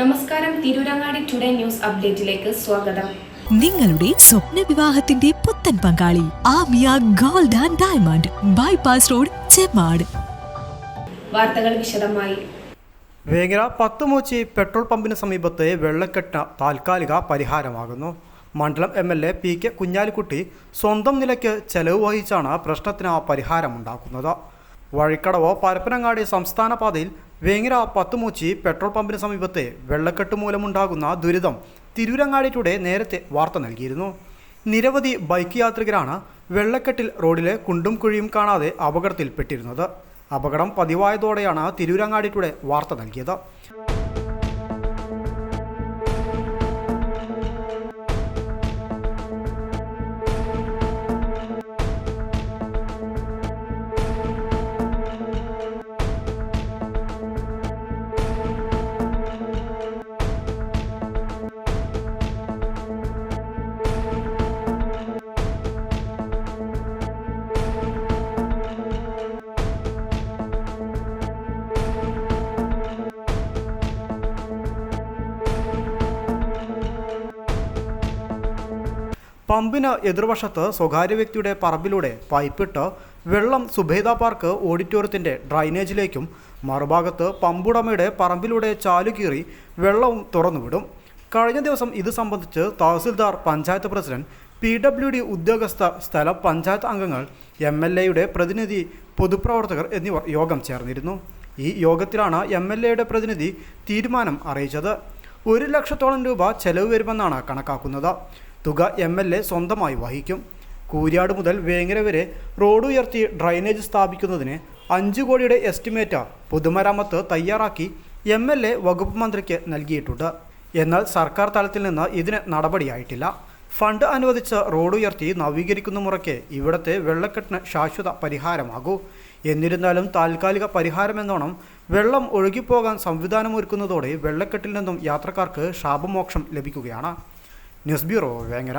നമസ്കാരം Tirurangadi today news അപ്ഡേറ്റിലേക്ക് സ്വാഗതം. നിങ്ങളുടെ സ്വപ്ന വിവാഹത്തിന്റെ പുത്തൻ പങ്കാളി Amiya gold and diamond bypass road Chemmad വാർത്തകൾ വിശദമായി. വേങ്ങര പത്തുമൂച്ചി പെട്രോൾ പമ്പിന് സമീപത്തെ വെള്ളക്കെട്ട താൽക്കാലിക പരിഹാരമാകുന്നു. മണ്ഡലം M L A P K Kunhalikutty സ്വന്തം നിലയ്ക്ക് ചെലവ് വഹിച്ചാണ് പ്രശ്നത്തിന് പരിഹാരമുണ്ടാക്കുന്നത് വഴിക്കടവോ പരപ്പനങ്ങാടി സംസ്ഥാന പാതയിൽ വേങ്ങര പത്തുമൂച്ചി പെട്രോൾ പമ്പിന് സമീപത്തെ വെള്ളക്കെട്ട് മൂലമുണ്ടാകുന്ന ദുരിതം തിരൂരങ്ങാടി ടുഡേ നേരത്തെ വാർത്ത നൽകിയിരുന്നു. നിരവധി ബൈക്ക് യാത്രികരാണ് വെള്ളക്കെട്ടിൽ റോഡിലെ കുണ്ടും കുഴിയും കാണാതെ അപകടത്തിൽപ്പെട്ടിരുന്നത്. അപകടം പതിവായതോടെയാണ് തിരൂരങ്ങാടി ടുഡേ വാർത്ത നൽകിയത്. പമ്പിന് എതിർവശത്ത് സ്വകാര്യ വ്യക്തിയുടെ പറമ്പിലൂടെ പൈപ്പിട്ട് വെള്ളം സുബേദ പാർക്ക് ഓഡിറ്റോറിയത്തിന്റെ ഡ്രൈനേജിലേക്കും മറുഭാഗത്ത് പമ്പുടമയുടെ പറമ്പിലൂടെ ചാലുകീറി വെള്ളവും തുറന്നുവിടും. കഴിഞ്ഞ ദിവസം ഇത് സംബന്ധിച്ച് tahsildar panchayat president P W D ഉദ്യോഗസ്ഥ സ്ഥല പഞ്ചായത്ത് അംഗങ്ങൾ എം എൽ എയുടെ പ്രതിനിധി പൊതുപ്രവർത്തകർ എന്നിവർ യോഗം ചേർന്നിരുന്നു. ഈ യോഗത്തിലാണ് എം എൽ എയുടെ പ്രതിനിധി തീരുമാനം അറിയിച്ചത്. ഒരു ലക്ഷത്തോളം രൂപ ചെലവ് വരുമെന്നാണ് കണക്കാക്കുന്നത്. തുക എം എൽ എ സ്വന്തമായി വഹിക്കും. കൂരിയാട് മുതൽ വേങ്ങര വരെ റോഡ് ഉയർത്തി ഡ്രൈനേജ് സ്ഥാപിക്കുന്നതിന് അഞ്ച് കോടിയുടെ എസ്റ്റിമേറ്റ് പൊതുമരാമത്ത് തയ്യാറാക്കി എം എൽ എ വകുപ്പ് മന്ത്രിക്ക് നൽകിയിട്ടുണ്ട്. എന്നാൽ സർക്കാർ തലത്തിൽ നിന്ന് ഇതിന് നടപടിയായിട്ടില്ല. ഫണ്ട് അനുവദിച്ച് റോഡ് ഉയർത്തി നവീകരിക്കുന്ന മുറയ്ക്ക് ഇവിടത്തെ വെള്ളക്കെട്ടിന് ശാശ്വത പരിഹാരമാകൂ. എന്നിരുന്നാലും താൽക്കാലിക പരിഹാരമെന്നോണം വെള്ളം ഒഴുകിപ്പോകാൻ സംവിധാനമൊരുക്കുന്നതോടെ വെള്ളക്കെട്ടിൽ നിന്നും യാത്രക്കാർക്ക് ശാപമോക്ഷം ലഭിക്കുകയാണ്. News bureau Vengara